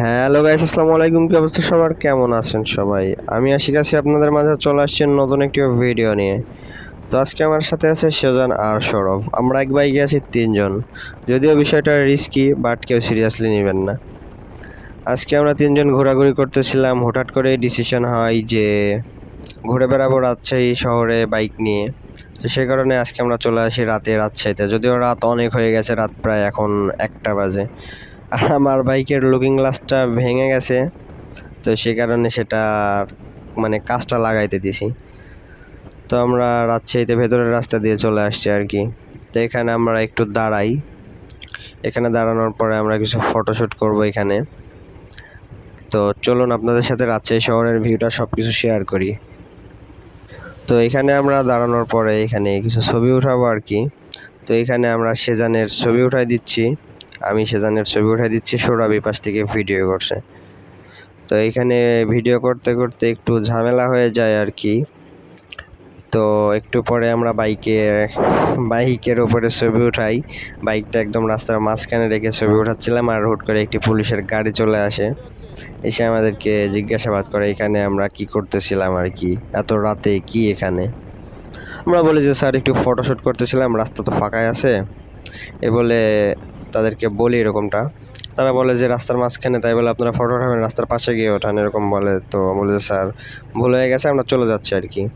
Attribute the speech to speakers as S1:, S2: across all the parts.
S1: Hello guys আসসালামু আলাইকুম, কি অবস্থা সবার? কেমন আছেন সবাই? আমি আশিক আছি, আপনাদের মাঝে চলে আসছি নতুন একটি ভিডিও নিয়ে। তো আজকে আমার সাথে আছে সেজন আর সৌরভ। আমরা এক বাইকে আছি তিনজন। যদিও বিষয়টা রিস্কি বাট কেউ সিরিয়াসলি নেবেন না। আজকে আমরা তিনজন ঘোরাঘুরি করতেছিলাম। হঠাৎ করে ডিসিশন হয় যে ঘুরে বেড়াবো রাজশাহী শহরে বাইক নিয়ে। তো সেই কারণে আজকে আমরা চলে আসি রাতে রাজশাহীতে। যদিও রাত অনেক হয়ে গেছে, রাত প্রায় এখন একটা বাজে। আর আমার বাইকের লুকিং গ্লাসটা ভেঙে গেছে, তো সে কারণে সেটা মানে কাজটা লাগাইতে দিছি। তো আমরা রাজশাহীতে ভেতরের রাস্তা দিয়ে চলে আসছি আর কি। তো এখানে আমরা একটু দাঁড়াই। এখানে দাঁড়ানোর পরে আমরা কিছু ফটোশ্যুট করব এখানে। তো চলুন আপনাদের সাথে রাজশাহী শহরের ভিউটা সব কিছু শেয়ার করি। তো এখানে আমরা দাঁড়ানোর পরে এখানে কিছু ছবি উঠাবো আর কি। তো এখানে আমরা সেজানের ছবি উঠাই দিচ্ছি। আমি সেজানের ছবি উঠাই দিচ্ছি, সৌরভ পাশ থেকে ভিডিও করছে। তো এইখানে ভিডিও করতে করতে একটু ঝামেলা হয়ে যায় আর কি। তো একটু পরে আমরা বাইকে, বাইকের উপরে ছবি উঠাই। বাইকটা একদম রাস্তার মাঝখানে রেখে ছবি উঠাচ্ছিলাম আর হুট করে একটি পুলিশের গাড়ি চলে আসে। এসে আমাদেরকে জিজ্ঞাসাবাদ করে এখানে আমরা কি করতেছিলাম আর কি, এত রাতে কি এখানে? আমরা বলি যে, স্যার, একটু ফটোশ্যুট করতেছিলাম, রাস্তা তো ফাঁকাই আছে। এ বলে তাদেরকে বলি এরকমটা। তারা বলে যে, রাস্তার মাঝখানে। তাই বলে, আপনারা ফটো উঠাবেন, রাস্তার পাশে গিয়ে ওঠান। এরকম বলে তো বলে যে, স্যার, ভুল হয়ে গেছে, আমরা চলে যাচ্ছি আর কি।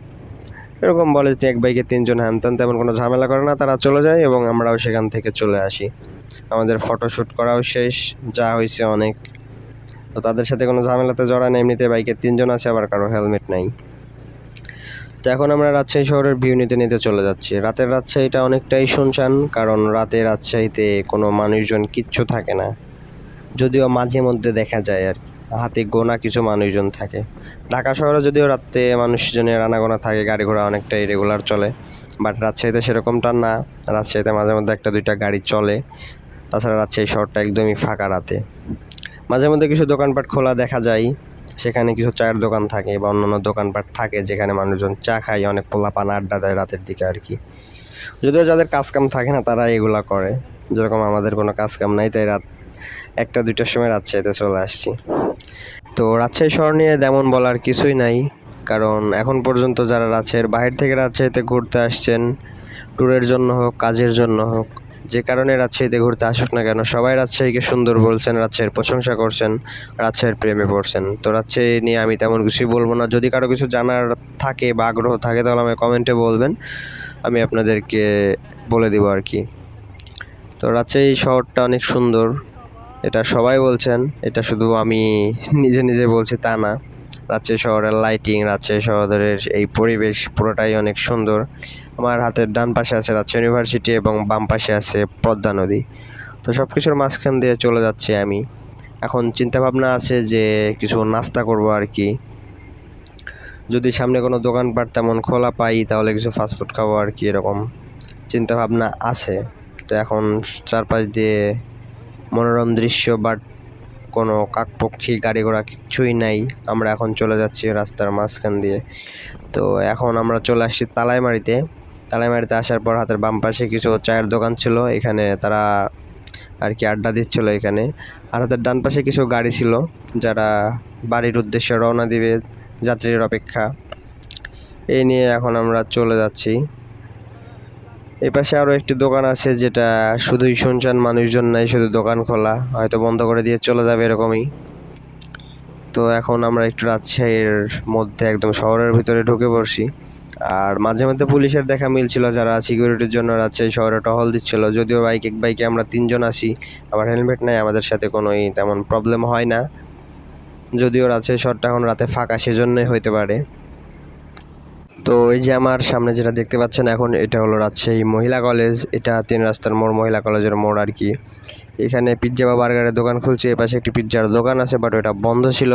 S1: এরকম বলে যে, এক বাইকে তিনজন হ্যান ত্যান তেমন কোনো ঝামেলা করে না। তারা চলে যায় এবং আমরাও সেখান থেকে চলে আসি। আমাদের ফটোশ্যুট করাও শেষ, যা হয়েছে অনেক। তো তাদের সাথে কোনো ঝামেলাতে জড়ায় না এমনিতে বাইকে তিনজন আছে, আবার কারও হেলমেট নাই। তো এখন আমরা রাজশাহী শহরের ভিউ নিতে নিতে চলে যাচ্ছি। রাতের রাজশাহীটা অনেকটাই শুনশান, কারণ রাতে রাজশাহীতে কোনো মানুষজন কিচ্ছু থাকে না। যদিও মাঝে মধ্যে দেখা যায় আর হাতে গোনা কিছু মানুষজন থাকে। ঢাকা শহরে যদিও রাতে মানুষজনের আনাগোনা থাকে, গাড়ি ঘোড়া অনেকটাই রেগুলার চলে বাট রাজশাহীতে সেরকমটা না। রাজশাহীতে মাঝে মধ্যে একটা দুইটা গাড়ি চলে, তাছাড়া রাজশাহী শহরটা একদমই ফাঁকা রাতে। মাঝে মধ্যে কিছু দোকানপাট খোলা দেখা যায় সেখানে কিছু চায়ের দোকান থাকে বা অন্যান্য দোকানপাট থাকে যেখানে মানুষজন চা খায়, অনেক পোলাপান আড্ডা দেয় রাতের দিকে আর কি। যদিও যাদের কাজ কাম থাকে না, তারা এগুলা করে। যেরকম আমাদের কোনো কাজ কাম নাই, তাই রাত একটা, দুইটার সময় রাজশাহীতে চলে আসছি। তো রাজশাহী শহর নিয়ে তেমন বলার কিছুই নাই, কারণ এখন পর্যন্ত যারা রাজশাহীর বাইরে থেকে রাজশাহীতে ঘুরতে আসছেন, ট্যুরের জন্য হোক, কাজের জন্য হোক যে কারণে রাজশাহীতে ঘুরতে আসুক না কেন, সবাই রাজশাহীকে সুন্দর বলছেন, রাজশাহীর প্রশংসা করছেন, রাজশাহীর প্রেমে পড়ছেন। তো রাজশাহী নিয়ে আমি তেমন কিছুই বলব না। যদি কারও কিছু জানার থাকে বা আগ্রহ থাকে, তাহলে আমায় কমেন্টে বলবেন। আমি আপনাদেরকে বলে দেবো আর কি। তো রাজশাহী শহরটা অনেক সুন্দর। এটা সবাই বলছেন, এটা শুধু আমি নিজে নিজে বলছি তা না। রাজশাহী শহরের লাইটিং রাজশাহী শহরের এই পরিবেশ পুরোটাই অনেক সুন্দর। আমার হাতের ডান পাশে আছে রাজশাহী ইউনিভার্সিটি এবং বাম পাশে আছে পদ্মা নদী। তো সব কিছুর মাঝখান দিয়ে চলে যাচ্ছি আমি। এখন চিন্তাভাবনা আছে যে কিছু নাস্তা করব আর কি। যদি সামনে কোনো দোকানপাট তেমন খোলা পাই, তাহলে কিছু ফাস্টফুড খাব আর কি, এরকম চিন্তাভাবনা আছে। তো এখন চারপাশ দিয়ে মনোরম দৃশ্য, বাট কোনো কাকপক্ষী গাড়ি ঘোড়া কিচ্ছুই নাই। আমরা এখন চলে যাচ্ছি রাস্তার মাঝখান দিয়ে। তো এখন আমরা চলে আসছি তালাইমারিতে। তালাইমারিতে আসার পর হাতের বাম পাশে কিছু চায়ের দোকান ছিল। এখানে তারা আর কি আড্ডা দিচ্ছিল এখানে। আর হাতের ডান পাশে কিছু গাড়ি ছিল, যারা বাড়ির উদ্দেশ্যে রওনা দিবে যাত্রীর অপেক্ষা। এই নিয়ে এখন আমরা চলে যাচ্ছি। এই পাশে আরও একটি দোকান আছে যেটা শুধুই শুনশান মানুষজন নাই, শুধু দোকান খোলা। হয়তো বন্ধ করে দিয়ে চলে যাবে এরকমই। তো এখন আমরা একটু রাজশাহীর মধ্যে একদম শহরের ভিতরে ঢুকে পড়ছি। আর মাঝে মধ্যে পুলিশের দেখা মিলছিল যারা সিকিউরিটির জন্য রাজশাহী শহরে টহল দিচ্ছিল। যদিও বাইক, এক বাইকে আমরা তিনজন আসি আবার হেলমেট নাই, আমাদের সাথে কোনোই তেমন প্রবলেম হয় না। যদিও রাজশাহী শহরটা এখন রাতে ফাঁকা, সেজন্যই হইতে পারে। তো এই যে আমার সামনে যেটা দেখতে পাচ্ছেন এখন, এটা হলো রাজশাহী মহিলা কলেজ। এটা তিন রাস্তার মোড়, মহিলা কলেজের মোড় আর কি। এখানে পিৎজা বা বার্গারের দোকান খুলছে, এ পাশে একটি পিৎজার দোকান আছে বাট ওটা বন্ধ ছিল।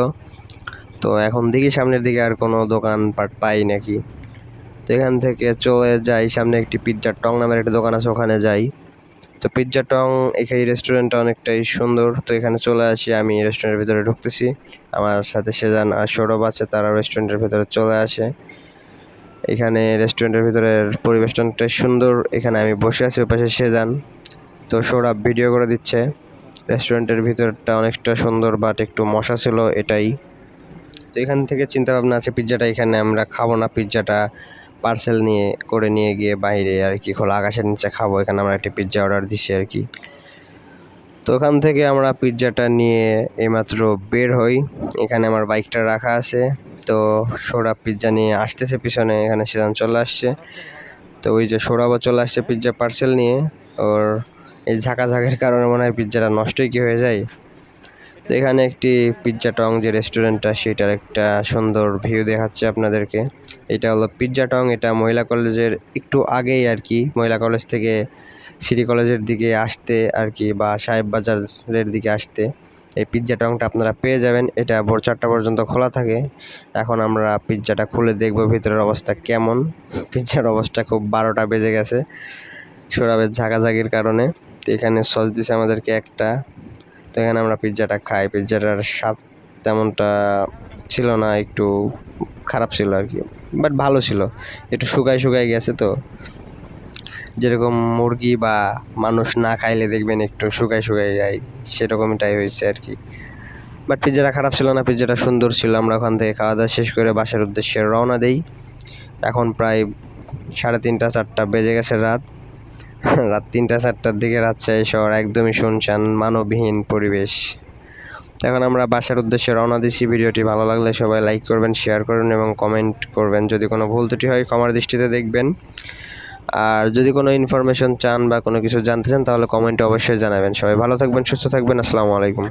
S1: তো এখন দেখি সামনের দিকে আর কোনো দোকান পাট পাই নাকি। তো এখান থেকে চলে যাই, সামনে একটি পিৎজার টং নামের একটা দোকান আছে, ওখানে যাই। তো পিৎজা টং এখানে রেস্টুরেন্টটা অনেকটাই সুন্দর। তো এখানে চলে আসি, আমি রেস্টুরেন্টের ভিতরে ঢুকতেছি। আমার সাথে সেজান আর সৌরভ আছে, তারা রেস্টুরেন্টের ভিতরে চলে আসে। এখানে রেস্টুরেন্টের ভিতরের পরিবেশটা অনেকটাই সুন্দর। এখানে আমি বসে আছি ওই পাশে সেজান। তো সৌরভ ভিডিও করে দিচ্ছে। রেস্টুরেন্টের ভিতরটা অনেকটা সুন্দর বাট একটু মশা ছিল এটাই। তো এখান থেকে চিন্তা ভাবনা আছে পিৎজাটা এখানে আমরা খাব না। পিৎজাটা পার্সেল নিয়ে, করে নিয়ে গিয়ে বাইরে আর কি খোলা আকাশের নিচে খাব। এখানে আমরা একটি পিৎজা অর্ডার দিছি আর কি। তো ওখান থেকে আমরা পিৎজাটা নিয়ে এইমাত্র বের হই। এখানে আমার বাইকটা রাখা আছে। তো সোরা পিৎজা নিয়ে আসতেছে পিছনে, এখানে সেখানে চলে আসছে। তো ওই যে সৌরভও চলে আসছে পিৎজা পার্সেল নিয়ে। ওর এই ঝাঁকাঝাঁকের কারণে মনে হয় পিৎজাটা নষ্টই কি হয়ে যায়। তো এখানে একটি পিৎজা টং যে রেস্টুরেন্টটা সেটার একটা সুন্দর ভিউ দেখাচ্ছে আপনাদেরকে। এটা হলো পিৎজা টং, এটা মহিলা কলেজের একটু আগেই আর কি। মহিলা কলেজ থেকে সিটি কলেজের দিকে আসতে আর কি বা সাহেব বাজারের দিকে আসতে, এই পিৎজা টংটা আপনারা পেয়ে যাবেন। এটা ভোর চারটা পর্যন্ত খোলা থাকে। এখন আমরা পিৎজাটা খুলে দেখব ভিতরের অবস্থা কেমন। পিৎজার অবস্থা খুব বারোটা বেজে গেছে সৌরভের ঝাঁকাঝাঁকির কারণে। তো এখানে সস দিছে আমাদেরকে একটা। তো এখানে আমরা পিৎজাটা খাই। পিৎজাটার স্বাদ তেমনটা ছিল না, একটু খারাপ ছিল আর কি বাট ভালো ছিল। একটু শুকাই শুকাই গেছে তো। যেরকম মুরগি বা মানুষ না খাইলে দেখবেন একটু শুকাই শুকাই যায়, সেরকমটাই হয়েছে আর কি। বাট পিজ্জাটা খারাপ ছিল না, পিজ্জাটা সুন্দর ছিল। আমরা ওখান থেকে খাওয়া দাওয়া শেষ করে বাসার উদ্দেশ্যে রওনা দেই। এখন প্রায় সাড়ে তিনটা, চারটা বেজে গেছে রাত। রাত তিনটা, চারটার দিকে রাজশাহী শহর একদমই শুনশান, মানবহীন পরিবেশ। এখন আমরা বাসার উদ্দেশ্যে রওনা দিচ্ছি ভিডিওটি ভালো লাগলে সবাই লাইক করবেন শেয়ার করবেন এবং কমেন্ট করবেন। যদি কোনো ভুল ত্রুটি হয় ক্ষমার দৃষ্টিতে দেখবেন। আর যদি কোনো ইনফরমেশন চান বা কোনো কিছু জানতে চান, তাহলে কমেন্টে অবশ্যই জানাবেন। সবাই ভালো থাকবেন, সুস্থ থাকবেন, আসসালামু আলাইকুম।